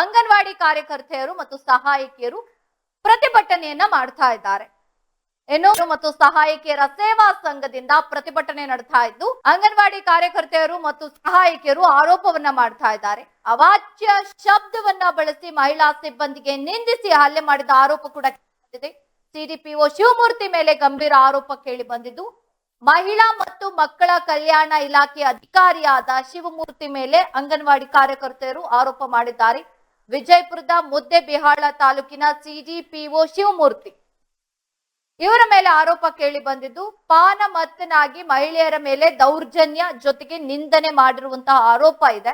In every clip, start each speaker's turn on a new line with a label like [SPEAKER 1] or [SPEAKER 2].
[SPEAKER 1] ಅಂಗನವಾಡಿ ಕಾರ್ಯಕರ್ತೆಯರು ಮತ್ತು ಸಹಾಯಕಿಯರು ಪ್ರತಿಭಟನೆಯನ್ನ ಮಾಡ್ತಾ ಇದ್ದಾರೆ. ಎನ್ನುವರು ಮತ್ತು ಸಹಾಯಕಿಯರ ಸೇವಾ ಸಂಘದಿಂದ ಪ್ರತಿಭಟನೆ ನಡೆಸ್ತಾ ಇದ್ದು, ಅಂಗನವಾಡಿ ಕಾರ್ಯಕರ್ತೆಯರು ಮತ್ತು ಸಹಾಯಕಿಯರು ಆರೋಪವನ್ನ ಮಾಡ್ತಾ ಇದ್ದಾರೆ. ಅವಾಚ್ಯ ಶಬ್ದವನ್ನ ಬಳಸಿ ಮಹಿಳಾ ಸಿಬ್ಬಂದಿಗೆ ನಿಂದಿಸಿ ಹಲ್ಲೆ ಮಾಡಿದ ಆರೋಪ ಕೂಡ ಬಂದಿದೆ ಸಿಡಿಪಿಒ ಶಿವಮೂರ್ತಿ ಮೇಲೆ ಗಂಭೀರ ಆರೋಪ ಕೇಳಿ ಬಂದಿದ್ದು, ಮಹಿಳಾ ಮತ್ತು ಮಕ್ಕಳ ಕಲ್ಯಾಣ ಇಲಾಖೆ ಅಧಿಕಾರಿಯಾದ ಶಿವಮೂರ್ತಿ ಮೇಲೆ ಅಂಗನವಾಡಿ ಕಾರ್ಯಕರ್ತೆಯರು ಆರೋಪ ಮಾಡಿದ್ದಾರೆ. ವಿಜಯಪುರದ ಮುದ್ದೆಬಿಹಾಳ ತಾಲೂಕಿನ ಸಿಡಿಪಿಒ ಶಿವಮೂರ್ತಿ. ಇವರ ಮೇಲೆ ಆರೋಪ ಕೇಳಿ ಬಂದಿದ್ದು, ಪಾನ ಮತ್ತನಾಗಿ ಮಹಿಳೆಯರ ಮೇಲೆ ದೌರ್ಜನ್ಯ ಜೊತೆಗೆ ನಿಂದನೆ ಮಾಡಿರುವಂತಹ ಆರೋಪ ಇದೆ.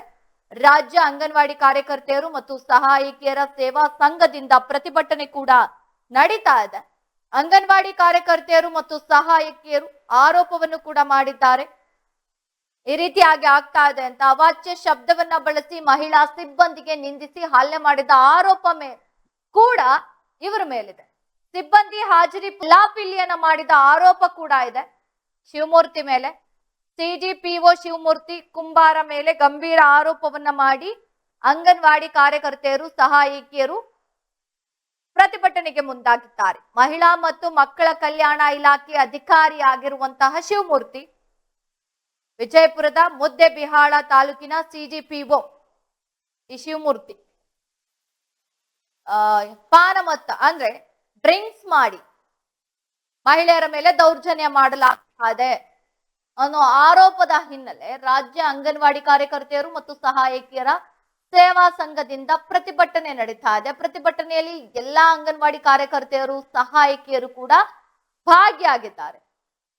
[SPEAKER 1] ರಾಜ್ಯ ಅಂಗನವಾಡಿ ಕಾರ್ಯಕರ್ತೆಯರು ಮತ್ತು ಸಹಾಯಕಿಯರ ಸೇವಾ ಸಂಘದಿಂದ ಪ್ರತಿಭಟನೆ ಕೂಡ ನಡೀತಾ ಇದೆ. ಅಂಗನವಾಡಿ ಕಾರ್ಯಕರ್ತೆಯರು ಮತ್ತು ಸಹಾಯಕಿಯರು ಆರೋಪವನ್ನು ಕೂಡ ಮಾಡಿದ್ದಾರೆ. ಈ ರೀತಿಯಾಗಿ ಆಗ್ತಾ ಇದೆ ಅಂತ ಅವಾಚ್ಯ ಶಬ್ದವನ್ನ ಬಳಸಿ ಮಹಿಳಾ ಸಿಬ್ಬಂದಿಗೆ ನಿಂದಿಸಿ ಹಲ್ಲೆ ಮಾಡಿದ ಆರೋಪ ಕೂಡ ಇವರ ಮೇಲಿದೆ. ಸಿಬ್ಬಂದಿ ಹಾಜರಿ ಲಾಪಿಲಿಯನ್ನ ಮಾಡಿದ ಆರೋಪ ಕೂಡ ಇದೆ. ಶಿವಮೂರ್ತಿ ಮೇಲೆ ಸಿಡಿಪಿಒ ಶಿವಮೂರ್ತಿ ಕುಂಬಾರ ಮೇಲೆ ಗಂಭೀರ ಆರೋಪವನ್ನ ಮಾಡಿ ಅಂಗನವಾಡಿ ಕಾರ್ಯಕರ್ತೆಯರು ಸಹಾಯಕಿಯರು ಪ್ರತಿಭಟನೆಗೆ ಮುಂದಾಗಿದ್ದಾರೆ. ಮಹಿಳಾ ಮತ್ತು ಮಕ್ಕಳ ಕಲ್ಯಾಣ ಇಲಾಖೆ ಅಧಿಕಾರಿಯಾಗಿರುವಂತಹ ಶಿವಮೂರ್ತಿ ವಿಜಯಪುರದ ಮುದ್ದೆಬಿಹಾಳ ತಾಲೂಕಿನ ಸಿಜಿಪಿಒ ಈ ಶಿವಮೂರ್ತಿ ಪಾನಮತ್ತ ಅಂದ್ರೆ ಡ್ರಿಂಕ್ಸ್ ಮಾಡಿ ಮಹಿಳೆಯರ ಮೇಲೆ ದೌರ್ಜನ್ಯ ಮಾಡಲಾಗ್ತಾ ಇದೆ ಅನ್ನೋ ಆರೋಪದ ಹಿನ್ನೆಲೆ ರಾಜ್ಯ ಅಂಗನವಾಡಿ ಕಾರ್ಯಕರ್ತೆಯರು ಮತ್ತು ಸಹಾಯಕಿಯರ ಸೇವಾ ಸಂಘದಿಂದ ಪ್ರತಿಭಟನೆ ನಡೀತಾ ಇದೆ. ಪ್ರತಿಭಟನೆಯಲ್ಲಿ ಎಲ್ಲಾ ಅಂಗನವಾಡಿ ಕಾರ್ಯಕರ್ತೆಯರು, ಸಹಾಯಕಿಯರು ಕೂಡ ಭಾಗಿಯಾಗಿದ್ದಾರೆ.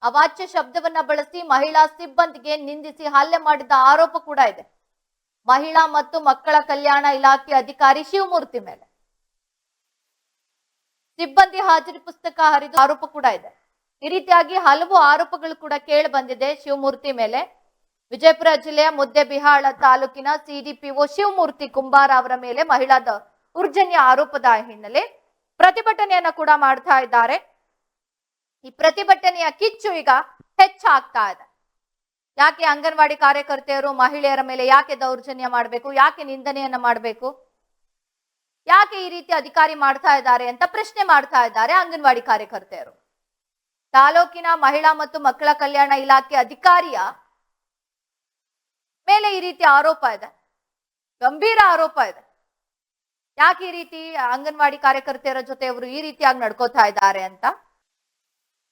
[SPEAKER 1] ಅವಾಚ್ಯ ಶಬ್ದವನ್ನ ಬಳಸಿ ಮಹಿಳಾ ಸಿಬ್ಬಂದಿಗೆ ನಿಂದಿಸಿ ಹಲ್ಲೆ ಮಾಡಿದ ಆರೋಪ ಕೂಡ ಇದೆ. ಮಹಿಳಾ ಮತ್ತು ಮಕ್ಕಳ ಕಲ್ಯಾಣ ಇಲಾಖೆ ಅಧಿಕಾರಿ ಶಿವಮೂರ್ತಿ ಮೇಲೆ. ಸಿಬ್ಬಂದಿ ಹಾಜರಿ ಪುಸ್ತಕ ಹರಿದು ಆರೋಪ ಕೂಡ ಇದೆ. ಈ ರೀತಿಯಾಗಿ ಹಲವು ಆರೋಪಗಳು ಕೂಡ ಕೇಳಿ ಬಂದಿದೆ ಶಿವಮೂರ್ತಿ ಮೇಲೆ. ವಿಜಯಪುರ ಜಿಲ್ಲೆಯ ಮುದ್ದೆಬಿಹಾಳ ತಾಲೂಕಿನ ಸಿಡಿಪಿಒ ಶಿವಮೂರ್ತಿ ಕುಂಬಾರ ಅವರ ಮೇಲೆ ಮಹಿಳಾ ದೌರ್ಜನ್ಯ ಆರೋಪದ ಹಿನ್ನೆಲೆ ಪ್ರತಿಭಟನೆಯನ್ನ ಕೂಡ ಮಾಡ್ತಾ ಇದ್ದಾರೆ. ಈ ಪ್ರತಿಭಟನೆಯ ಕಿಚ್ಚು ಈಗ ಹೆಚ್ಚಾಗ್ತಾ ಇದೆ. ಯಾಕೆ ಅಂಗನವಾಡಿ ಕಾರ್ಯಕರ್ತೆಯರು ಮಹಿಳೆಯರ ಮೇಲೆ ಯಾಕೆ ದೌರ್ಜನ್ಯ ಮಾಡಬೇಕು? ಯಾಕೆ ನಿಂದನೆಯನ್ನ ಮಾಡಬೇಕು? ಯಾಕೆ ಈ ರೀತಿ ಅಧಿಕಾರಿ ಮಾಡ್ತಾ ಇದ್ದಾರೆ ಅಂತ ಪ್ರಶ್ನೆ ಮಾಡ್ತಾ ಇದ್ದಾರೆ ಅಂಗನವಾಡಿ ಕಾರ್ಯಕರ್ತೆಯರು. ತಾಲೂಕಿನ ಮಹಿಳಾ ಮತ್ತು ಮಕ್ಕಳ ಕಲ್ಯಾಣ ಇಲಾಖೆ ಅಧಿಕಾರಿಯ ಮೇಲೆ ಈ ರೀತಿ ಆರೋಪ ಇದೆ. ಗಂಭೀರ ಆರೋಪ ಇದೆ. ಯಾಕೆ ಈ ರೀತಿ ಅಂಗನವಾಡಿ ಕಾರ್ಯಕರ್ತೆಯರ ಜೊತೆ ಅವರು ಈ ರೀತಿಯಾಗಿ ನಡ್ಕೋತಾ ಇದ್ದಾರೆ ಅಂತ?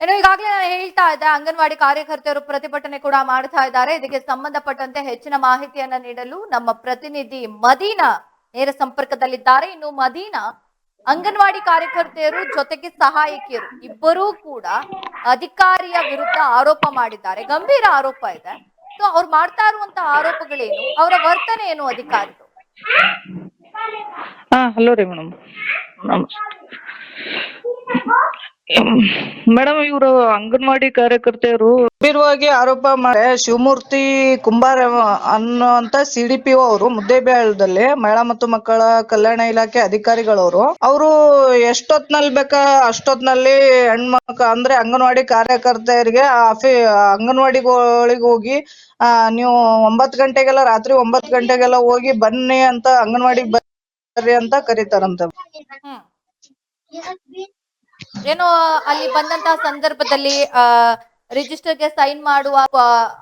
[SPEAKER 1] ಏನು ಈಗಾಗಲೇ ನಾನು ಹೇಳ್ತಾ ಇದ್ದೆ, ಅಂಗನವಾಡಿ ಕಾರ್ಯಕರ್ತೆಯರು ಪ್ರತಿಭಟನೆ ಕೂಡ ಮಾಡ್ತಾ ಇದ್ದಾರೆ. ಇದಕ್ಕೆ ಸಂಬಂಧಪಟ್ಟಂತೆ ಹೆಚ್ಚಿನ ಮಾಹಿತಿಯನ್ನ ನೀಡಲು ನಮ್ಮ ಪ್ರತಿನಿಧಿ ಮದೀನಾ ನೇರ ಸಂಪರ್ಕದಲ್ಲಿದ್ದಾರೆ. ಇನ್ನು ಮದೀನಾ, ಅಂಗನವಾಡಿ ಕಾರ್ಯಕರ್ತೆಯರು ಜೊತೆಗೆ ಸಹಾಯಕಿಯರು ಇಬ್ಬರೂ ಕೂಡ ಅಧಿಕಾರಿಯ ವಿರುದ್ಧ ಆರೋಪ ಮಾಡಿದ್ದಾರೆ. ಗಂಭೀರ ಆರೋಪ ಇದೆ. ಸೊ ಅವ್ರು ಮಾಡ್ತಾ ಇರುವಂತಹ ಆರೋಪಗಳೇನು? ಅವರ ವರ್ತನೆ ಏನು ಅಧಿಕಾರಿಗಳು?
[SPEAKER 2] ಹಾ ಹಲೋ ರೀ ಮೇಡಮ್. ಮೇಡಮ್ ಇವರು ಅಂಗನವಾಡಿ ಕಾರ್ಯಕರ್ತೆಯರು ಗಂಭೀರವಾಗಿ ಆರೋಪ ಮಾಡಿ ಶಿವಮೂರ್ತಿ ಕುಂಬಾರ ಅನ್ನುವಂತ ಸಿ ಡಿ ಪಿ ಅವರು ಮುದ್ದೇಬೇಳದಲ್ಲಿ ಮಹಿಳಾ ಮತ್ತು ಮಕ್ಕಳ ಕಲ್ಯಾಣ ಇಲಾಖೆ ಅಧಿಕಾರಿಗಳವರು. ಅವರು ಎಷ್ಟೊತ್ನಲ್ಲಿ ಬೇಕಾ ಅಷ್ಟೊತ್ನಲ್ಲಿ ಹೆಣ್ಮಕ್ ಅಂದ್ರೆ ಅಂಗನವಾಡಿ ಕಾರ್ಯಕರ್ತೆಯರಿಗೆ ಆಫಿ ಅಂಗನವಾಡಿಗಳಿಗೆ ಹೋಗಿ ಆ ನೀವು ಒಂಬತ್ತು ಗಂಟೆಗೆಲ್ಲ ರಾತ್ರಿ ಒಂಬತ್ತು ಗಂಟೆಗೆಲ್ಲ ಹೋಗಿ ಬನ್ನಿ ಅಂತ ಅಂಗನವಾಡಿ ಬರ್ರಿ ಅಂತ ಕರೀತಾರಂತ.
[SPEAKER 1] ಏನೋ ಅಲ್ಲಿ ಬಂದಂತ ಸಂದರ್ಭದಲ್ಲಿ ರಿಜಿಸ್ಟರ್ಗೆ ಸೈನ್ ಮಾಡುವ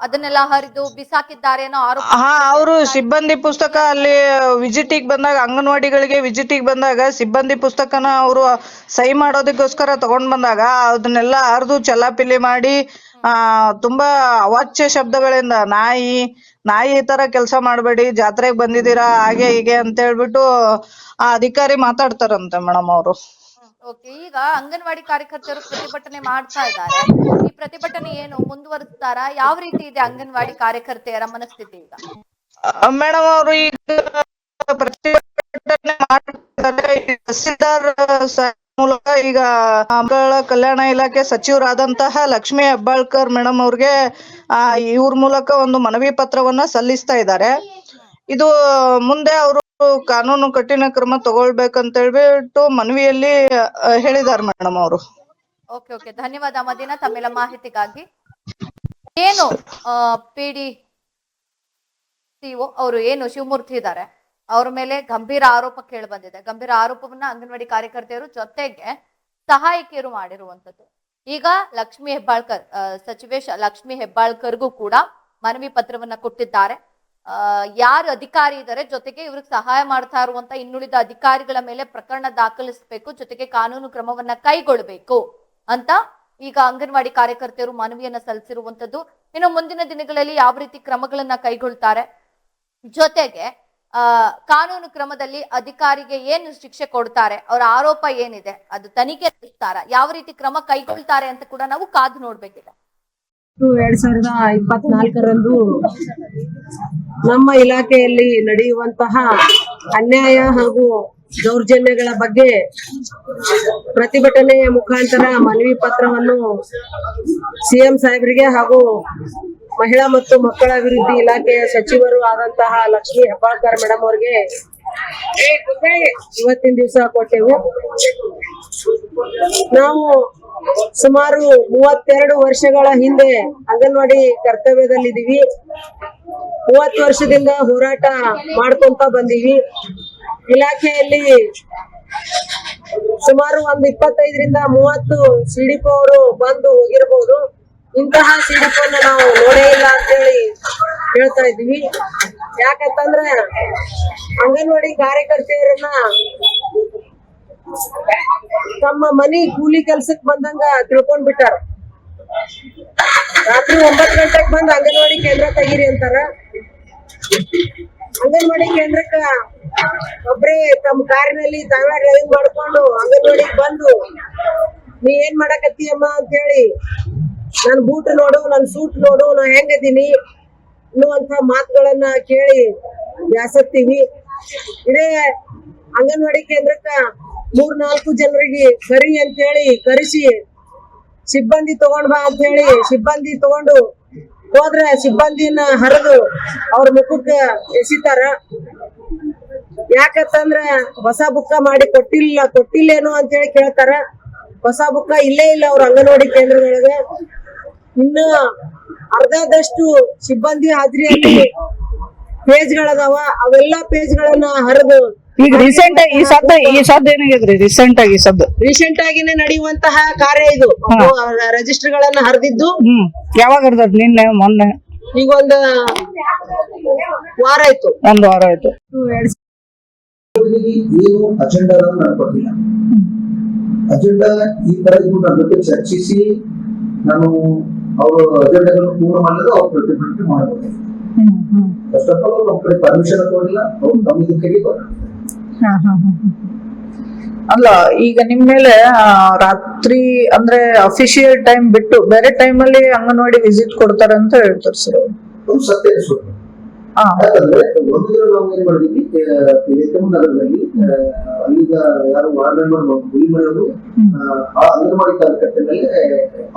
[SPEAKER 1] ಅದನ್ನೆಲ್ಲ ಹರಿದು ಬಿಸಾಕಿದ್ದಾರೆ ಅನ್ನೋ ಆರೋಪ
[SPEAKER 2] ಹಾ, ಅವರು ಸಿಬ್ಬಂದಿ ಪುಸ್ತಕ ಅಲ್ಲಿ ವಿಸಿಟಿಗೆ ಬಂದಾಗ, ಅಂಗನವಾಡಿಗಳಿಗೆ ವಿಸಿಟಿಗೆ ಬಂದಾಗ, ಸಿಬ್ಬಂದಿ ಪುಸ್ತಕನ ಅವರು ಸಹಿ ಮಾಡೋದಕ್ಕೋಸ್ಕರ ತಗೊಂಡ್ ಬಂದಾಗ, ಅದನ್ನೆಲ್ಲ ಹರಿದು ಚಲಾಪಿಲಿ ಮಾಡಿ, ಆ, ತುಂಬಾ ಅವಾಚ್ಯ ಶಬ್ದಗಳಿಂದ, ನಾಯಿ ನಾಯಿ ಈ ತರ ಕೆಲಸ ಮಾಡಬೇಡಿ, ಜಾತ್ರೆಗೆ ಬಂದಿದ್ದೀರಾ, ಹಾಗೆ ಹೀಗೆ ಅಂತ ಹೇಳ್ಬಿಟ್ಟು, ಆ, ಅಧಿಕಾರಿ ಮಾತಾಡ್ತಾರಂತೆ ಮೇಡಮ್ ಅವರು.
[SPEAKER 1] ಓಕೆ ಈಗ ಅಂಗನವಾಡಿ ಕಾರ್ಯಕರ್ತರು ಪ್ರತಿಭಟನೆ ಮಾಡ್ತಾ ಇದ್ದಾರೆ. ಈ ಪ್ರತಿಭಟನೆ ಏನು ಮುಂದುವರಿಸ್ತಾರಾ? ಯಾವ ರೀತಿ ಇದೆ ಅಂಗನವಾಡಿ ಕಾರ್ಯಕರ್ತೆಯರ ಮನಸ್ಥಿತಿ ಈಗ?
[SPEAKER 2] ಮೇಡಮ್ ಅವರು ಈಗ ಪ್ರತಿಭಟನೆ ಮಾಡ್ತಾರೆ ತಹಸೀಲ್ದಾರ್ ಮೂಲಕ ಈಗ ಮಕ್ಕಳ ಕಲ್ಯಾಣ ಇಲಾಖೆ ಸಚಿವರಾದಂತಹ ಲಕ್ಷ್ಮಿ ಹೆಬ್ಬಾಳ್ಕರ್ ಮೇಡಮ್ ಅವ್ರಿಗೆ ಇವ್ರ ಮೂಲಕ ಒಂದು ಮನವಿ ಪತ್ರವನ್ನ ಸಲ್ಲಿಸ್ತಾ ಇದ್ದಾರೆ. ಇದು ಮುಂದೆ ಅವರು ಕಾನೂನು ಕಠಿಣ ಕ್ರಮ ತಗೊಳ್ಬೇಕಂತ ಹೇಳ್ಬಿಟ್ಟು ಮನವಿಯಲ್ಲಿ ಹೇಳಿದ್ದಾರೆ ಮೇಡಮ್ ಅವರು.
[SPEAKER 1] Okay okay. ಧನ್ಯವಾದ ಮದಿನ ತಮ್ಮೆಲ್ಲ ಮಾಹಿತಿಗಾಗಿ. ಏನು ಪಿಡಿ ಸಿಒ ಅವರು ಏನು ಶಿವಮೂರ್ತಿ ಇದ್ದಾರೆ ಅವ್ರ ಮೇಲೆ ಗಂಭೀರ ಆರೋಪ ಕೇಳಿ ಬಂದಿದೆ. ಗಂಭೀರ ಆರೋಪವನ್ನ ಅಂಗನವಾಡಿ ಕಾರ್ಯಕರ್ತೆಯರು ಜೊತೆಗೆ ಸಹಾಯಕಿಯರು ಮಾಡಿರುವಂತದ್ದು ಈಗ ಲಕ್ಷ್ಮಿ ಹೆಬ್ಬಾಳ್ಕರ್ ಆ, ಸಚಿವೆ ಲಕ್ಷ್ಮಿ ಹೆಬ್ಬಾಳ್ಕರ್ಗೂ ಕೂಡ ಮನವಿ ಪತ್ರವನ್ನ ಕೊಟ್ಟಿದ್ದಾರೆ. ಯಾರು ಅಧಿಕಾರಿ ಇದ್ದಾರೆ ಜೊತೆಗೆ ಇವ್ರಿಗೆ ಸಹಾಯ ಮಾಡ್ತಾ ಇರುವಂತ ಇನ್ನುಳಿದ ಅಧಿಕಾರಿಗಳ ಮೇಲೆ ಪ್ರಕರಣ ದಾಖಲಿಸಬೇಕು, ಜೊತೆಗೆ ಕಾನೂನು ಕ್ರಮವನ್ನ ಕೈಗೊಳ್ಳಬೇಕು ಅಂತ ಈಗ ಅಂಗನವಾಡಿ ಕಾರ್ಯಕರ್ತೆಯರು ಮನವಿಯನ್ನ ಸಲ್ಲಿಸಿರುವಂತದ್ದು. ಇನ್ನು ಮುಂದಿನ ದಿನಗಳಲ್ಲಿ ಯಾವ ರೀತಿ ಕ್ರಮಗಳನ್ನ ಕೈಗೊಳ್ತಾರೆ? ಜೊತೆಗೆ, ಆ, ಕಾನೂನು ಕ್ರಮದಲ್ಲಿ ಅಧಿಕಾರಿಗೆ ಏನು ಶಿಕ್ಷೆ ಕೊಡ್ತಾರೆ, ಅವರ ಆರೋಪ ಏನಿದೆ, ಅದು ತನಿಖೆ ನಡೆಸ್ತಾರ, ಯಾವ ರೀತಿ ಕ್ರಮ ಕೈಗೊಳ್ತಾರೆ ಅಂತ ಕೂಡ ನಾವು ಕಾದು ನೋಡ್ಬೇಕಿದೆ.
[SPEAKER 3] ಎರಡ್ ಸಾವಿರದ ಇಪ್ಪತ್ನಾಲ್ಕರಂದು ನಮ್ಮ ಇಲಾಖೆಯಲ್ಲಿ ನಡೆಯುವಂತಹ ಅನ್ಯಾಯ ಹಾಗೂ ದೌರ್ಜನ್ಯಗಳ ಬಗ್ಗೆ ಪ್ರತಿಭಟನೆಯ ಮುಖಾಂತರ ಮನವಿ ಪತ್ರವನ್ನು ಸಿಎಂ ಸಾಹೇಬರಿಗೆ ಹಾಗೂ ಮಹಿಳಾ ಮತ್ತು ಮಕ್ಕಳ ಅಭಿವೃದ್ಧಿ ಇಲಾಖೆಯ ಸಚಿವರು ಆದಂತಹ ಲಕ್ಷ್ಮಿ ಹೆಬ್ಬಾಳ್ಕರ್ ಮೇಡಮ್ ಅವರಿಗೆ ಇವತ್ತಿನ ದಿವಸ ಕೊಟ್ಟೆವು. ನಾವು ಸುಮಾರು ಮೂವತ್ತೆರಡು ವರ್ಷಗಳ ಹಿಂದೆ ಅಂಗನವಾಡಿ ಕರ್ತವ್ಯದಲ್ಲಿದ್ದೀವಿ. ಮೂವತ್ತು ವರ್ಷದಿಂದ ಹೋರಾಟ ಮಾಡ್ಕೊಂತ ಬಂದೀವಿ. ಇಲಾಖೆಯಲ್ಲಿ ಸುಮಾರು ಒಂದ್ ಇಪ್ಪತ್ತೈದರಿಂದ ಮೂವತ್ತು ಸಿಡಿಪೋ ಅವರು ಬಂದು ಹೋಗಿರ್ಬೋದು. ಇಂತಹ ಸಿಡಿಪೋನ ನಾವು ನೋಡೇ ಇಲ್ಲ ಅಂತೇಳಿ ಹೇಳ್ತಾ ಇದ್ದೀವಿ. ಯಾಕಂತಂದ್ರೆ ಅಂಗನವಾಡಿ ಕಾರ್ಯಕರ್ತೆಯರನ್ನ ತಮ್ಮ ಮನಿ ಕೂಲಿ ಕೆಲ್ಸಕ್ ಬಂದಂಗ ತಿಳ್ಕೊಂಡ್ ಬಿಟ್ಟಾರ. ರಾತ್ರಿ ಒಂಬತ್ ಗಂಟೆಗ್ ಬಂದ್ ಅಂಗನವಾಡಿ ಕೇಂದ್ರ ತೆಗೀರಿ ಅಂತಾರ. ಅಂಗನವಾಡಿ ಕೇಂದ್ರಕ್ಕ ಒಬ್ರೇ ತಮ್ಮ ಕಾರಿನಲ್ಲಿ ತಾವೇ ಡ್ರೈವಿಂಗ್ ಮಾಡ್ಕೊಂಡು ಅಂಗನವಾಡಿಗ್ ಬಂದು, ನೀ ಏನ್ ಮಾಡಕತ್ತೀಯಮ್ಮ ಅಂತ ಹೇಳಿ ನನ್ ಬೂಟ್ ನೋಡು, ನನ್ ಸೂಟ್ ನೋಡು, ನಾ ಹೆಂಗದೀನಿ? ಅನ್ನುವಂತ ಮಾತುಗಳನ್ನ ಕೇಳಿ ಬ್ಯಾಸತ್ತೀವಿ ಇದೇ ಅಂಗನವಾಡಿ ಕೇಂದ್ರಕ್ಕ ಮೂರ್ ನಾಲ್ಕು ಜನರಿಗೆ ಕರಿ ಅಂತ ಹೇಳಿ ಕರೆಸಿ, ಸಿಬ್ಬಂದಿ ತಗೊಂಡ್ ಬಾ ಅಂತ ಹೇಳಿ ಸಿಬ್ಬಂದಿ ತಗೊಂಡು ಹೋದ್ರೆ ಸಿಬ್ಬಂದಿನ ಹರಿದು ಅವ್ರ ಮುಖಕ್ಕ ಎಸಿತಾರ. ಯಾಕಂತಂದ್ರ ಹೊಸ ಬುಕ್ಕ ಮಾಡಿ ಕೊಟ್ಟಿಲ್ಲ, ಕೊಟ್ಟಿಲ್ಲೇನೋ ಅಂತ ಹೇಳಿ ಕೇಳ್ತಾರ. ಹೊಸ ಬುಕ್ಕ ಇಲ್ಲೇ ಇಲ್ಲ ಅವ್ರ ಅಂಗನವಾಡಿ ಕೇಂದ್ರದೊಳಗೆ. ಇನ್ನ ಅರ್ಧದಷ್ಟು ಸಿಬ್ಬಂದಿ ಹಾಜರಿಯಲ್ಲಿ ಪೇಜ್ಗಳದಾವ ಅವೆಲ್ಲಾ ಪೇಜ್ಗಳನ್ನ ಹರಿದು
[SPEAKER 2] ಈಗ ರೀಸೆಂಟ್ ಆಗಿ ಈ ಸದ್ದ ಈ ಸದ್ದ ಏನಾಗಿದ್ರಿ ರೀಸೆಂಟ್ ಆಗಿ ಈ ಶಬ್ದ
[SPEAKER 3] ರೀಸೆಂಟ್ ಆಗಿನೇ ನಡೆಯುವಂತಹ ಕಾರ್ಯ ಇದು. ರಿಜಿಸ್ಟರ್ ಗಳನ್ನ ಹರಿದಿದ್ದು.
[SPEAKER 2] ಹ್ಮ್. ಯಾವಾಗ ಹರ್ದದ್? ನಿನ್ನೆ ಮೊನ್ನೆ?
[SPEAKER 3] ಈಗ ಒಂದು ವಾರ ಆಯ್ತು.
[SPEAKER 2] ಒಂದ್ ವಾರ ಆಯ್ತು.
[SPEAKER 4] ಏನು ಅಜೆಂಡಾ ನಾನು ಕೊಟ್ಟಿಲ್ಲ ಅಜೆಂಡಾ ಈ ತರ ನನ್ನ ಜೊತೆ ಚರ್ಚಿಸಿ ನಾನು ಅವರು ಅಜೆಂಡಾಗಳನ್ನು ಪೂರ್ಣ ಮಾಡಿದ್ರೆ ಅವ್ರು ಪ್ರತಿಭಟನೆ
[SPEAKER 2] ಹ್ಮ್
[SPEAKER 4] ಫಸ್ಟ್ ಆಫ್ ಆಲ್ ಅವ್ರ ಕಡೆ ಪರ್ಮಿಷನ್ ತಗೊಂಡಿಲ್ಲ ಅವ್ರು ತಮ್ಮ
[SPEAKER 2] ಹಾ, ಹಾ. ಅಲ್ಲ ಈಗ ನಿಮ್ ಮೇಲೆ ರಾತ್ರಿ ಅಂದ್ರೆ ಅಫಿಷಿಯಲ್ ಟೈಮ್ ಬಿಟ್ಟು ಬೇರೆ ಟೈಮ್ ಅಲ್ಲಿ ಅಂಗನವಾಡಿ ವಿಸಿಟ್ ಕೊಡ್ತಾರೆ ಅಂತ ಹೇಳ್ತಾರೆ ಸರ್ ಅವ್ರು.
[SPEAKER 4] ಸತ್ಯ ಯಾಕಂದ್ರೆ ಒಂದು ದಿನ ನಾವು ಏನ್ ಮಾಡಿದ್ವಿ ನಗರದಲ್ಲಿ ಯಾರು ವಾರ್ಡ್ ಮೆಂಬರ್ ಗುಲಿಮನೆಯವರು ಆ ಅಂಗನವಾಡಿ ಕಾರ್ಯಕರ್ತೆ ಮೇಲೆ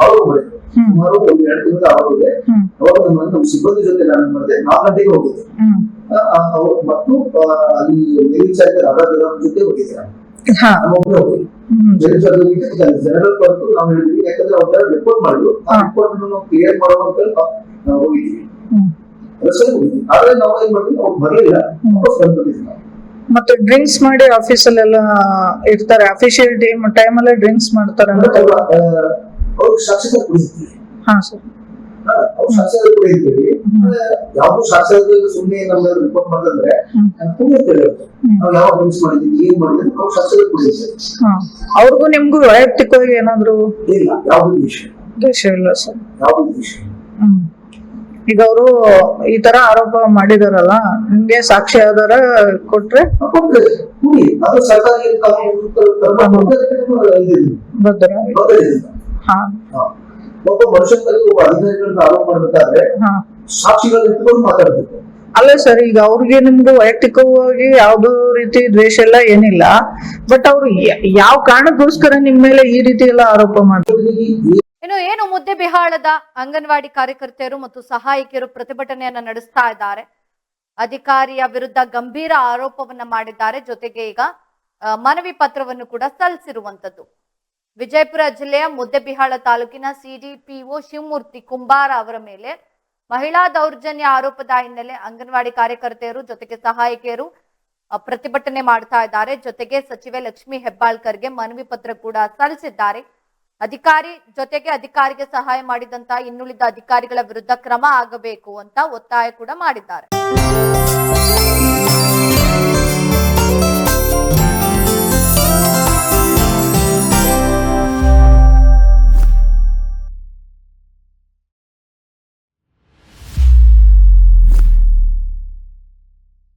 [SPEAKER 4] ಆರೋಪ ಮಾಡಿದ್ರು.
[SPEAKER 2] ಹ್ಮ್.
[SPEAKER 4] ಸುಮಾರು ಒಂದು ಎರಡು ತಿಂಗಳ ಆರೋಪ
[SPEAKER 2] ಹ್ಮ್.
[SPEAKER 4] ಅವಾಗ ನಮ್ಮ ನಮ್ಮ ಸಿಬ್ಬಂದಿ ಜೊತೆ ನಾನು ಮಾಡಿದೆ. ನಾಲ್ಕು ಗಂಟೆಗೆ ಹೋಗಿದ್ದೆ. ಅವ್ರು ಮತ್ತು ಅಲ್ಲಿ ಜೊತೆ ಜನರಲ್ ಬಂತು ನಾವು ಹೇಳಿದ್ವಿ ಯಾಕಂದ್ರೆ ಅವ್ರ ರಿಪೋರ್ಟ್ ಮಾಡಿದ್ರು ಆ
[SPEAKER 2] ಹಾ.
[SPEAKER 4] ರಿಪೋರ್ಟ್ ನಾವು ಕ್ಲಿಯರ್ ಮಾಡುವಂತ ನಾವು ಹೋಗಿದ್ವಿ.
[SPEAKER 2] ಹ್ಮ್.
[SPEAKER 4] ಅದ್ರ ಸರಿ ಹೋಗಿದ್ವಿ. ಆದ್ರೆ ನಾವು ಏನ್ ಮಾಡಿದ್ವಿ ಅವ್ರು ಬರ್ಲಿಲ್ಲ. ವಾಪಸ್ ಬಂದ್ಬಿಟ್ಟಿದ್ವಿ ನಾವು
[SPEAKER 2] ಮತ್ತೆ ಡ್ರಿಂಕ್ಸ್ ಮಾಡಿ ಆಫೀಸಲ್ಲೆಲ್ಲ ಇರ್ತಾರೆ. ಅಫಿಷಿಯಲ್ ಟೈಮ್ ಟೈಮ್ ಅಲ್ಲೇ ಡ್ರಿಂಕ್ಸ್ ಮಾಡ್ತಾರೆ ಅಂತ
[SPEAKER 4] ಅವ್ರ, ಕುಡಿಸ್ತೀವಿ
[SPEAKER 2] ಹಾ ಸರ್.
[SPEAKER 4] ಅವ್ರು ಕೂಡ ಇದ್ದೀವಿ ಯಾವ್ದು ಸುಮ್ಮನೆ ನಮ್ಮ ರಿಪೋರ್ಟ್ ಮಾಡಿದ್ರೆ. ನಾವು ಯಾವ ಮಾಡಿದ್ವಿ ಏನ್ ಮಾಡಿದ್ವಿ ನಾವು
[SPEAKER 2] ಕೂಡ ಅವ್ರಿಗೂ ನಿಮ್ಗೂ ವೈಯಕ್ತಿಕವಾಗಿ ಏನಾದ್ರು
[SPEAKER 4] ಇಲ್ಲ ಯಾವ್ದು ವಿಷಯ
[SPEAKER 2] ದೇಶವಿಲ್ಲ ಇಲ್ಲ ಸರ್
[SPEAKER 4] ಯಾವ್ದು ವಿಷಯ
[SPEAKER 2] ಈಗ ಅವರು ಈ ತರ ಆರೋಪ ಮಾಡಿದಾರಲ್ಲ ನಿಮ್ಗೆ ಸಾಕ್ಷಿ ಆಧಾರ ಕೊಟ್ರೆ. ಹಾ
[SPEAKER 4] ಹಾ. ಒಬ್ಬ ಮನುಷ್ಯನ ಮೇಲೆ ಒಬ್ಬ ಅಧಿಕಾರಿಗಳನ್ನ ಆರೋಪ ಮಾಡ್ಬೇಕಾದ್ರೆ ಸಾಕ್ಷಿಗಳು ಇಟ್ಕೊಂಡು ಮಾತಾಡ್ಬೇಕು.
[SPEAKER 2] ಅಲ್ಲ ಸರ್ ಈಗ ಅವ್ರಿಗೆ ನಿಮ್ದು ವೈಯಕ್ತಿಕವಾಗಿ ಯಾವ್ದು ರೀತಿ ದ್ವೇಷ ಎಲ್ಲ ಏನಿಲ್ಲ ಬಟ್ ಅವ್ರು ಯಾವ ಕಾರಣಕ್ಕೋಸ್ಕರ ನಿಮ್ ಮೇಲೆ ಈ ರೀತಿ ಎಲ್ಲ ಆರೋಪ ಮಾಡ್ತಾರೆ?
[SPEAKER 1] ಇನ್ನು ಏನು ಮುದ್ದೆಬಿಹಾಳದ ಅಂಗನವಾಡಿ ಕಾರ್ಯಕರ್ತೆಯರು ಮತ್ತು ಸಹಾಯಕಿಯರು ಪ್ರತಿಭಟನೆಯನ್ನ ನಡೆಸ್ತಾ ಇದ್ದಾರೆ. ಅಧಿಕಾರಿಯ ವಿರುದ್ಧ ಗಂಭೀರ ಆರೋಪವನ್ನ ಮಾಡಿದ್ದಾರೆ. ಜೊತೆಗೆ ಈಗ ಮನವಿ ಪತ್ರವನ್ನು ಕೂಡ ಸಲ್ಲಿಸಿರುವಂತದ್ದು ವಿಜಯಪುರ ಜಿಲ್ಲೆಯ ಮುದ್ದೆಬಿಹಾಳ ತಾಲೂಕಿನ ಸಿಡಿಪಿಒ ಶಿವಮೂರ್ತಿ ಕುಂಬಾರ ಅವರ ಮೇಲೆ ಮಹಿಳಾ ದೌರ್ಜನ್ಯ ಆರೋಪದ ಹಿನ್ನೆಲೆ ಅಂಗನವಾಡಿ ಕಾರ್ಯಕರ್ತೆಯರು ಜೊತೆಗೆ ಸಹಾಯಕಿಯರು ಪ್ರತಿಭಟನೆ ಮಾಡ್ತಾ ಇದ್ದಾರೆ. ಜೊತೆಗೆ ಸಚಿವೆ ಲಕ್ಷ್ಮಿ ಹೆಬ್ಬಾಳ್ಕರ್ಗೆ ಮನವಿ ಪತ್ರ ಕೂಡ ಸಲ್ಲಿಸಿದ್ದಾರೆ. ಅಧಿಕಾರಿ ಜೊತೆಗೆ ಅಧಿಕಾರಿಗೆ ಸಹಾಯ ಮಾಡಿದಂತ ಇನ್ನುಳಿದ ಅಧಿಕಾರಿಗಳ ವಿರುದ್ಧ ಕ್ರಮ ಆಗಬೇಕು ಅಂತ ಒತ್ತಾಯ ಕೂಡ ಮಾಡಿದ್ದಾರೆ.